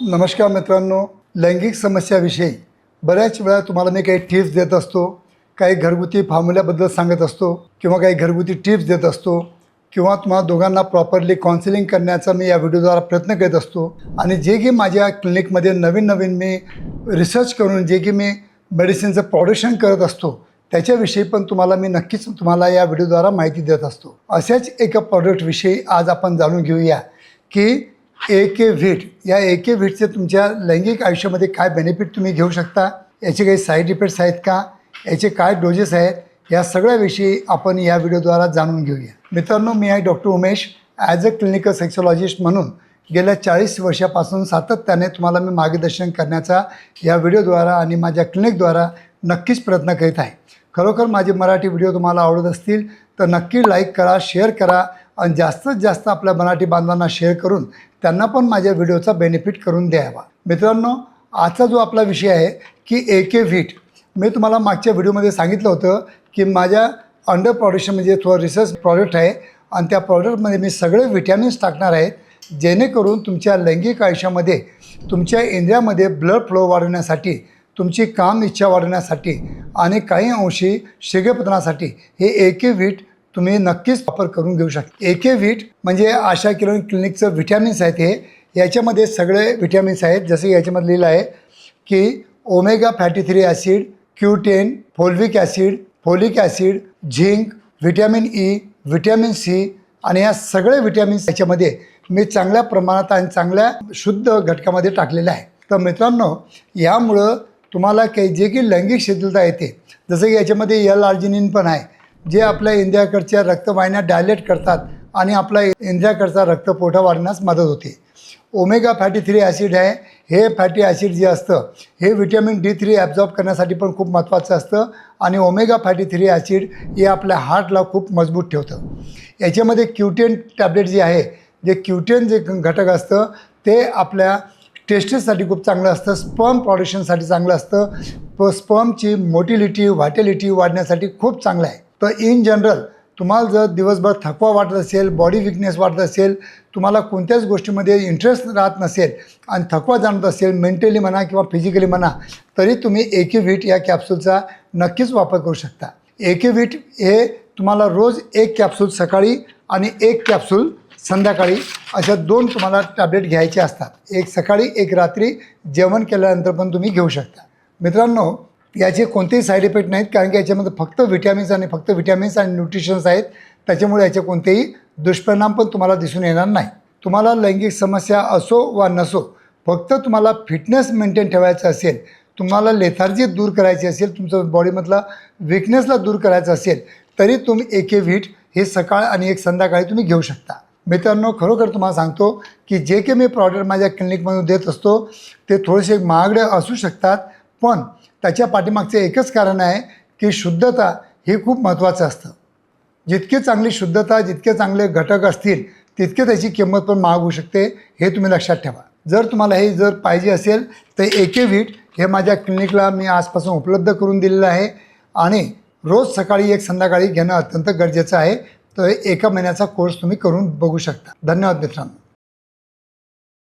नमस्कार मित्रांनो लैंगिक समस्याविषयी बऱ्याच वेळा तुम्हाला मी काही टिप्स देत असतो काही घरगुती फॉर्म्युल्याबद्दल सांगत असतो किंवा काही घरगुती टिप्स देत असतो किंवा तुम्हाला दोघांना प्रॉपरली काउन्सिलिंग करण्याचा मी या व्हिडिओद्वारा प्रयत्न करत असतो. आणि जे की माझ्या क्लिनिकमध्ये नवीन नवीन मी रिसर्च करून जे की मी मेडिसिनचं प्रोडक्शन करत असतो त्याच्याविषयी पण तुम्हाला मी नक्कीच तुम्हाला या व्हिडिओद्वारा माहिती देत असतो. अशाच एका प्रॉडक्टविषयी आज आपण जाणून घेऊया की ए के व्हीट या ए के व्हीटचे तुमच्या लैंगिक आयुष्यामध्ये काय बेनिफिट तुम्ही घेऊ शकता? याचे काही साईड इफेक्ट्स आहेत का? याचे काय डोजेस आहेत? या सगळ्याविषयी आपण या व्हिडिओद्वारा जाणून घेऊया. मित्रांनो मी आहे doctor Umesh. As a clinical sexologist म्हणून गेल्या चाळीस वर्षापासून सातत्याने तुम्हाला मी मार्गदर्शन करण्याचा या व्हिडिओद्वारा आणि माझ्या क्लिनिकद्वारा नक्कीच प्रयत्न करीत आहे. खरोखर माझे मराठी व्हिडिओ तुम्हाला आवडत असतील तर नक्की लाईक करा शेअर करा. आणि जास्तीत जास्त आपल्या मराठी बांधवांना शेअर करून त्यांना पण माझ्या व्हिडिओचा बेनिफिट करून द्यावा. मित्रांनो आजचा जो आपला विषय आहे की ए के व्हीट मी तुम्हाला मागच्या व्हिडिओमध्ये सांगितलं होतं की माझ्या अंडर प्रोडक्शन म्हणजे थोडं रिसर्च प्रॉडक्ट आहे आणि त्या प्रॉडक्टमध्ये मी सगळे व्हिटॅमिन्स टाकणार आहेत जेणेकरून तुमच्या लैंगिक आयुष्यामध्ये तुमच्या इंद्रियामध्ये ब्लड फ्लो वाढवण्यासाठी तुमची काम इच्छा वाढवण्यासाठी आणि काही अंशी शिगेपतनासाठी हे ए के व्हीट तुम्ही नक्कीच वापर करून घेऊ शकता. ए के व्हीट म्हणजे आशा किरण क्लिनिकचं व्हिटॅमिन्स आहेत हे. याच्यामध्ये सगळे व्हिटॅमिन्स आहेत. जसं याच्यामध्ये लिहिलं आहे की omega fatty three acid Q ten folic acid folic acid zinc vitamin E vitamin C आणि या सगळे व्हिटॅमिन्स याच्यामध्ये मी चांगल्या प्रमाणात आणि चांगल्या शुद्ध घटकामध्ये टाकलेलं आहे. तर मित्रांनो यामुळं तुम्हाला काही जे की लैंगिक शिथिलता येते. जसं की याच्यामध्ये एल आर्जिनिन पण आहे. जे आपल्या इंद्रियाकडच्या रक्तवाहिन्या डायलेट करतात आणि आपला इंद्रियाकडचा रक्तपुरवठा वाढण्यास मदत होते. ओमेगा फॅटी थ्री ॲसिड आहे. हे फॅटी ॲसिड जे असतं हे व्हिटॅमिन डी थ्री ॲब्झॉर्ब करण्यासाठी पण खूप महत्त्वाचं असतं आणि ओमेगा फॅटी थ्री ॲसिड हे आपल्या हार्टला खूप मजबूत ठेवतं. याच्यामध्ये क्युटेन टॅबलेट जे आहे जे क्युटेन जे घटक असतं ते आपल्या टेस्टेससाठी खूप चांगलं असतं स्पर्म प्रॉडक्शनसाठी चांगलं असतं. प स्पर्मची मोटिलिटी व्हायटॅलिटी वाढण्यासाठी खूप चांगलं आहे. तर इन जनरल तुम्हाला जर दिवसभर थकवा वाटत असेल बॉडी विकनेस वाटत असेल तुम्हाला कोणत्याच गोष्टीमध्ये इंटरेस्ट राहत नसेल आणि थकवा जाणत असेल मेंटली म्हणा किंवा फिजिकली म्हणा तरी तुम्ही एकेव्हिट या कॅप्सूलचा नक्कीच वापर करू शकता. एकेव्हिट हे तुम्हाला रोज एक कॅप्सूल सकाळी आणि एक कॅप्सूल संध्याकाळी अशा दोन तुम्हाला टॅबलेट घ्यायचे असतात. एक सकाळी एक रात्री जेवण केल्यानंतर पण तुम्ही घेऊ शकता. मित्रांनो याचे कोणतेही साईड इफेक्ट नाहीत कारण की याच्यामध्ये फक्त विटॅमिन्स आणि फक्त विटॅमिन्स आणि न्यूट्रिशन्स आहेत. त्याच्यामुळे याचे कोणतेही दुष्परिणाम पण तुम्हाला दिसून येणार नाही. तुम्हाला लैंगिक समस्या असो वा नसो फक्त तुम्हाला फिटनेस मेंटेन ठेवायचं असेल तुम्हाला लेथार्जी दूर करायची असेल तुमचं बॉडीमधला विकनेसला दूर करायचं असेल तरी तुम्ही एक व्हीट हे सकाळ आणि एक संध्याकाळी तुम्ही घेऊ शकता. मित्रांनो खरोखर तुम्हाला सांगतो की जे काही मी प्रॉडक्ट माझ्या क्लिनिकमधून देत असतो ते थोडेसे महागडे असू शकतात पण त्याच्या पाठीमागचं एकच कारण आहे की शुद्धता हे खूप महत्त्वाचं असतं. जितकी चांगली शुद्धता जितके चांगले घटक असतील तितके त्याची किंमत पण महाग होऊ शकते हे तुम्ही लक्षात ठेवा. जर तुम्हाला हे जर पाहिजे असेल तर एके वीट हे माझ्या क्लिनिकला मी आजपासून उपलब्ध करून दिलेलं आहे आणि रोज सकाळी एक संध्याकाळी घेणं अत्यंत गरजेचं आहे. तर एका महिन्याचा कोर्स तुम्ही करून बघू शकता. धन्यवाद मित्रांनो.